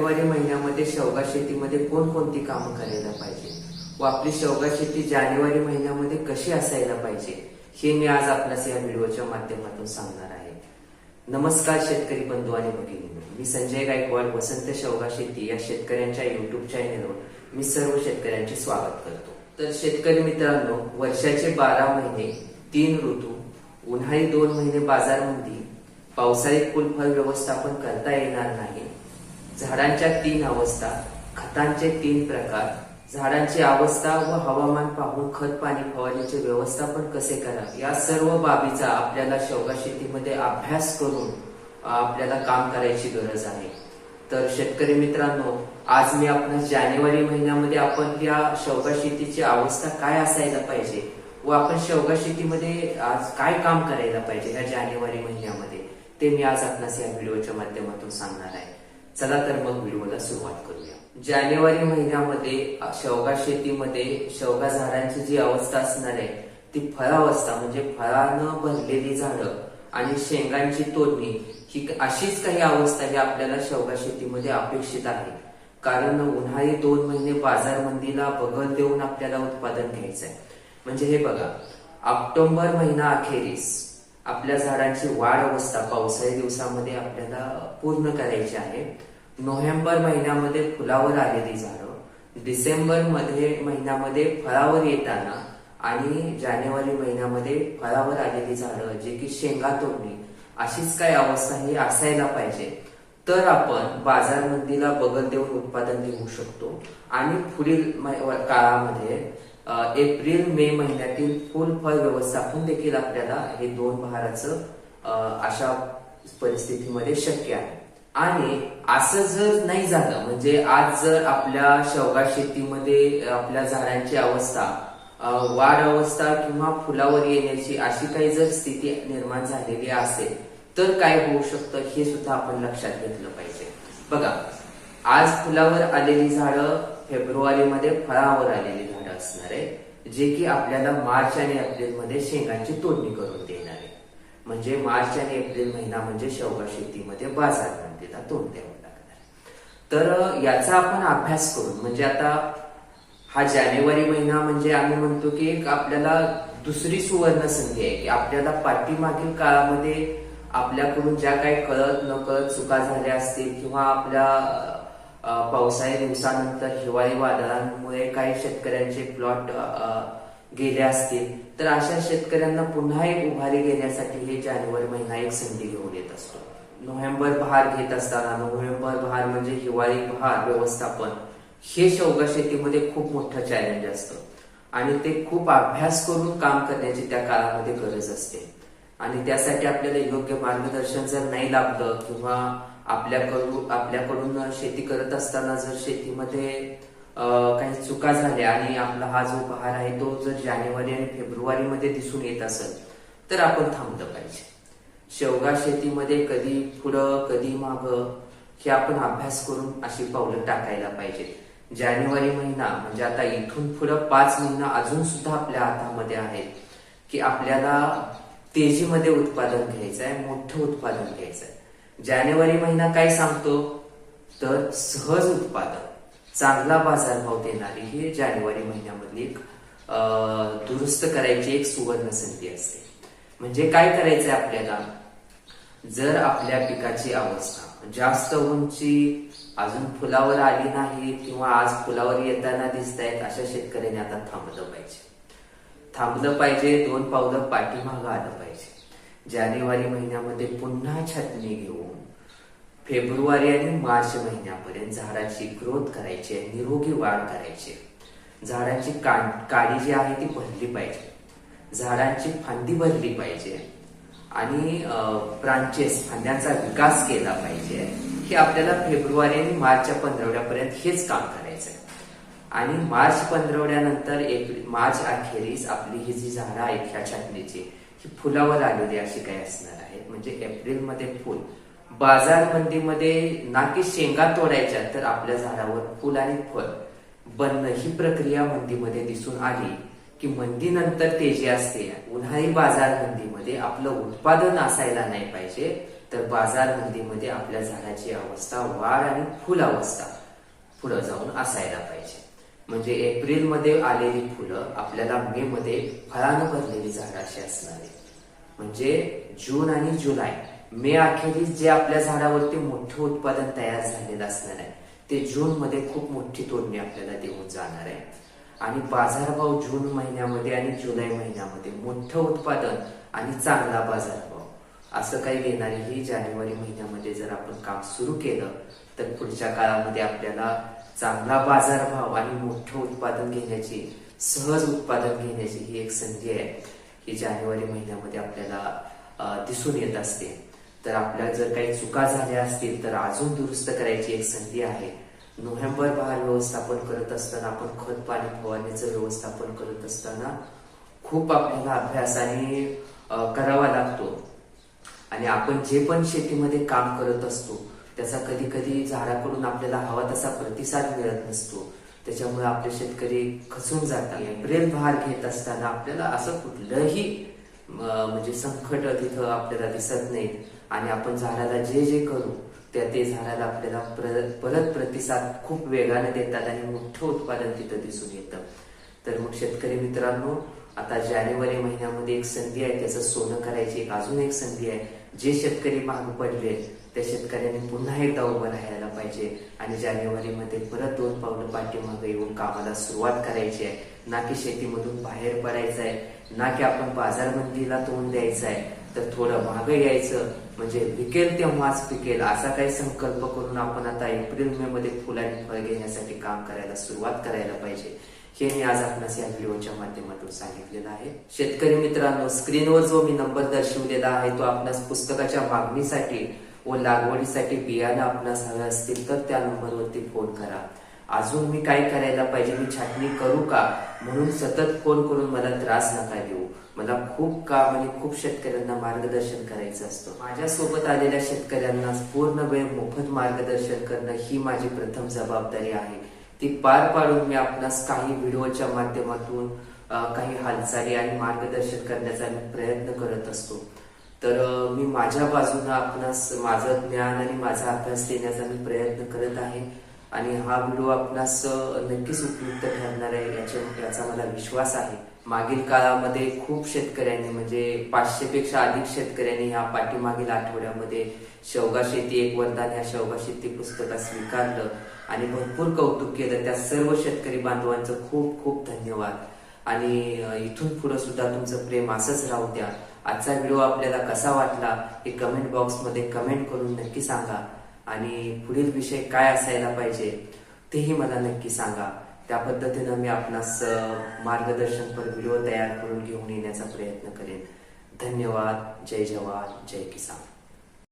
जानेवारी महिन्यामध्ये शेवगा शेतीमध्ये कोणकोणती कामं करायला पाहिजे? व आपली शेवगा शेती जानेवारी महिन्यामध्ये कशी असायला पाहिजे? हे मी आज आपल्यास या व्हिडिओच्या माध्यमातून सांगणार आहे. नमस्कार शेतकरी बंधू आणि भगिनी मी संजय गायकवाड वसंत शेवगा शेती या शेतकऱ्यांच्या युट्यूब चॅनेलवर मी सर्व शेतकऱ्यांचे स्वागत करतो. तर शेतकरी मित्रांनो वर्षाचे बारा महिने तीन ऋतू उन्हाळी दोन महिने बाजारमंदी पावसाळी फुलफळ व्यवस्थापन करता येणार नाही. झाडांच्या तीन अवस्था खतांचे तीन प्रकार. झाडांची अवस्था व हवामान पाहून खत पाणी फवारणीचे व्यवस्थापन कसे करावे या सर्व बाबीचा आपल्याला शेवगा शेतीमध्ये अभ्यास करून आपल्याला काम करायची गरज आहे. तर शेतकरी मित्रांनो आज मी आपण जानेवारी महिन्यामध्ये आपण या शेवगा शेतीची अवस्था काय असायला पाहिजे व आपण शेवगा शेतीमध्ये आज काय काम करायला पाहिजे या जानेवारी महिन्यामध्ये ते मी आज आपणास या व्हिडिओच्या माध्यमातून सांगणार आहे. चला तर मग व्हिडिओला सुरुवात करूया. जानेवारी महिन्यामध्ये शेवगा शेतीमध्ये शेवगा झाडांची जी अवस्था असणार आहे ती फळावस्था म्हणजे फळानं भरलेली झाडं आणि शेंगांची तोडणी ही अशीच काही अवस्था ही आपल्याला शेवगा शेतीमध्ये अपेक्षित आहे. कारण उन्हाळी दोन महिने बाजार मंदीला बगल देऊन आपल्याला उत्पादन घ्यायचं आहे. म्हणजे हे बघा ऑक्टोबर महिना अखेरीस आपल्या झाडांची वाढ अवस्था पावसाळी दिवसामध्ये आपल्याला पूर्ण करायची आहे. नोव्हेंबर महिन्यामध्ये फुलावर आलेली झाडं डिसेंबरमध्ये महिन्यामध्ये फळावर येताना आणि जानेवारी महिन्यामध्ये फळावर आलेली झाडं जे की शेंगा तोडणी अशीच काही अवस्था ही असायला पाहिजे. तर आपण बाजारमंदीला बगल देऊन उत्पादन घेऊ शकतो. आणि पुढील म- काळामध्ये एप्रिल मे महिन्यातील फुल फळ व्यवस्थापन देखील आपल्याला हे दोन बहाराचं अशा परिस्थितीमध्ये शक्य आहे. आणि असं जर नाही झालं म्हणजे आज जर आपल्या शेवगा शेतीमध्ये आपल्या झाडांची अवस्था वाढ अवस्था किंवा फुलावर येण्याची अशी काही जर स्थिती निर्माण झालेली असेल तर काय होऊ शकतं हे सुद्धा आपण लक्षात घेतलं पाहिजे. बघा आज फुलावर आलेली झाडं फेब्रुवारीमध्ये फळावर आलेली झाडं असणार आहे जे की आपल्याला मार्च आणि एप्रिलमध्ये शेंगांची तोडणी करून देईल. म्हणजे मार्च आणि एप्रिल महिना म्हणजे शेवगा शेतीमध्ये बाजारमंदीला तोंड द्यावं लागणार. तर याचा आपण अभ्यास करून म्हणजे आता हा जानेवारी महिना म्हणजे आम्ही म्हणतो की एक आपल्याला दुसरी सुवर्ण संधी आहे की आपल्याला पाठीमागील काळामध्ये आपल्याकडून ज्या काही कळत नकळत चुका झाल्या असतील किंवा आपल्या पावसाळी दिवसानंतर हिवाळी वादळांमुळे काही शेतकऱ्यांचे प्लॉट गेले असतील तर अशा शेतकऱ्यांना पुन्हा एक उभारी घेण्यासाठी हे जानेवारी महिना एक संधी घेऊन येत असतो. नोव्हेंबर बहार घेत असताना नोव्हेंबर बहार म्हणजे हिवाळी बहार व्यवस्थापन. हे शेवगा शेतीमध्ये खूप मोठं चॅलेंज असतं. आणि ते खूप अभ्यास करून काम करण्याची त्या काळामध्ये गरज असते. आणि त्यासाठी आपल्याला योग्य मार्गदर्शन जर नाही लाभलं किंवा आपल्याकडून आपल्याकडून शेती करत असताना जर शेतीमध्ये काही चुका झाल्या आणि आपला हा जो बहार आहे तो जर जानेवारी आणि फेब्रुवारीमध्ये दिसून येत असेल तर आपण थांबलं पाहिजे. शेवगा शेतीमध्ये कधी पुढं कधी मागं हे आपण अभ्यास करून अशी पावलं टाकायला पाहिजे जानेवारी महिना म्हणजे आता इथून पुढं पाच महिना अजून सुद्धा आपल्या हातामध्ये आहेत की आपल्याला तेजीमध्ये उत्पादन घ्यायचं आहे मोठं उत्पादन घ्यायचं आहे. जानेवारी महिना काय सांगतो? तर सहज उत्पादन. चांगला बाजारभाव देणारी ही जानेवारी महिन्यामधली एक दुरुस्त करायची एक सुवर्ण संधी असते. म्हणजे काय करायचंय आपल्याला? जर आपल्या पिकाची अवस्था जास्त उंची अजून फुलावर आली नाही किंवा आज फुलावर येताना दिसत आहेत अशा शेतकऱ्यांनी आता थांबलं पाहिजे. थांबलं पाहिजे दोन पावलं पाठीमागं आलं पाहिजे. जानेवारी महिन्यामध्ये पुन्हा छाटणी घेऊन फेब्रुवारी आणि मार्च महिन्यापर्यंत झाडाची ग्रोथ करायची आहे निरोगी वाढ करायची आहे. झाडाची का- काडी जी आहे ती भरली पाहिजे. झाडांची फांदी भरली पाहिजे. आणि ब्रांचेस फांद्यांचा विकास केला पाहिजे. हे आपल्याला फेब्रुवारी आणि मार्चच्या पंधरवड्यापर्यंत हेच काम करायचं आहे आणि मार्च पंधरवड्यानंतर एप्रिल मार्च अखेरीस आपली ही जी झाडं आहेत ह्या छाटणीची ही फुलावर आलेली अशी काही असणार आहेत. म्हणजे एप्रिलमध्ये फुल. बाजार मंदीमध्ये ना की शेंगा तोडायच्या तर आपल्या झाडावर फुल आणि फळ. बनणं ही प्रक्रिया मंदीमध्ये दिसून आली की मंदीनंतर तेजी असते उन्हाळी बाजार मंदीमध्ये आपलं उत्पादन असायला नाही पाहिजे तर बाजार मंदीमध्ये आपल्या झाडाची अवस्था वाढ आणि फुल अवस्था फुलं जाऊन असायला पाहिजे. म्हणजे एप्रिलमध्ये आलेली फुलं आपल्याला मे मध्ये फळानं भरलेली झाडं अशी असणार. आहे म्हणजे जून आणि जुलै मे अखेरीस जे आपल्या झाडावरती मोठे उत्पादन तयार झालेलं असणार आहे ते जून मध्ये खूप मोठी तोडणी आपल्याला देऊन जाणार आहे. आणि बाजारभाव जून महिन्यामध्ये आणि जुलै महिन्यामध्ये मोठं उत्पादन आणि चांगला बाजारभाव. असं काही देणारी ही जानेवारी महिन्यामध्ये जर आपण काम सुरू केलं तर पुढच्या काळामध्ये आपल्याला चांगला बाजारभाव आणि मोठं उत्पादन घेण्याची सहज उत्पादन घेण्याची ही एक संधी आहे ही जानेवारी महिन्यामध्ये आपल्याला दिसून येत असते. तर आपल्या जर काही चुका झाल्या असतील तर अजून दुरुस्त करायची एक संधी आहे. नोव्हेंबर बहार व्यवस्थापन करत असताना आपण खत पाणी फवारणीचं व्यवस्थापन करत असताना खूप आपल्याला अभ्यासाने करावा लागतो. आणि आपण जे पण शेतीमध्ये काम करत असतो त्याचा कधी कधी झाडाकडून आपल्याला हवा तसा प्रतिसाद मिळत नसतो. त्याच्यामुळे आपले शेतकरी खचून जातात. एप्रिल बहार घेत असताना आपल्याला असं कुठलंही म्हणजे संकट तिथं आपल्याला दिसत नाही आणि आपण झाडाला जे जे करू त्या ते झाडाला आपल्याला परत प्रतिसाद खूप वेगाने देतात आणि मोठं उत्पादन तिथं दिसून येतं. तर मग शेतकरी मित्रांनो आता जानेवारी महिन्यामध्ये एक संधी आहे त्याचं सोनं करायची एक अजून एक संधी आहे. जे शेतकरी महाग पडले त्या शेतकऱ्यांनी पुन्हा एकदा उभं राहायला पाहिजे. आणि जानेवारीमध्ये परत दोन पावलं पाठीमागे येऊन कामाला सुरुवात करायची आहे. ना की शेतीमधून बाहेर पडायचं आहे ना की आपण बाजारबंदीला तोंड द्यायचं आहे. तर थोडं मागं यायचं म्हणजे विकेल तेव्हाच पिकेल असा काही संकल्प करून आपण आता एप्रिल मे मध्ये फुलांनी फळ घेण्यासाठी काम करायला सुरुवात करायला पाहिजे. हे मी आज आपणास या व्हिडिओच्या माध्यमातून सांगितलेलं आहे. शेतकरी मित्रांनो स्क्रीनवर जो मी नंबर दर्शवलेला आहे तो आपणास पुस्तकाच्या मागणीसाठी व लागवडीसाठी बियाणं आपणास हवे असतील तर त्या नंबरवरती फोन करा. अजून मी काय करायला पाहिजे मी छाटणी करू का? म्हणून सतत फोन करून मला त्रास नका देऊ. मला खूप काम आणि खूप शेतकऱ्यांना मार्गदर्शन करायचं असतं. माझ्यासोबत आलेल्या शेतकऱ्यांना पूर्ण वेळ मोफत मार्गदर्शन करणं ही माझी प्रथम जबाबदारी आहे. ती पार पाडून मी आपणास काही व्हिडिओच्या माध्यमातून काही हालचाली आणि मार्गदर्शन करण्याचा प्रयत्न करत असतो. तर मी माझ्या बाजूनं आपणास माझं ज्ञान आणि माझा अभ्यास देण्याचा मी प्रयत्न करत आहे आणि हा व्हिडिओ आपणास नक्कीच उपयुक्त ठरणार आहे याच्या याचा मला विश्वास आहे. मागील काळामध्ये खूप शेतकऱ्यांनी म्हणजे पाचशे पेक्षा अधिक शेतकऱ्यांनी ह्या पाठीमागील आठवड्यामध्ये शेवगा शेती एक वरदान ह्या शेवगा शेती पुस्तकात स्वीकारलं आणि भरपूर कौतुक केलं. त्या सर्व शेतकरी बांधवांचं खूप खूप धन्यवाद. आणि इथून पुढे सुद्धा तुमचं प्रेम असंच राहू द्या. आजचा व्हिडिओ आपल्याला कसा वाटला हे कमेंट बॉक्समध्ये कमेंट करून नक्की सांगा. आणि पुढील विषय काय असायला पाहिजे तेही मला नक्की सांगा. त्या पद्धतीनं मी आपणास मार्गदर्शनपर व्हिडिओ तयार करून घेऊन येण्याचा प्रयत्न करेन. धन्यवाद. जय जवान. जय किसान.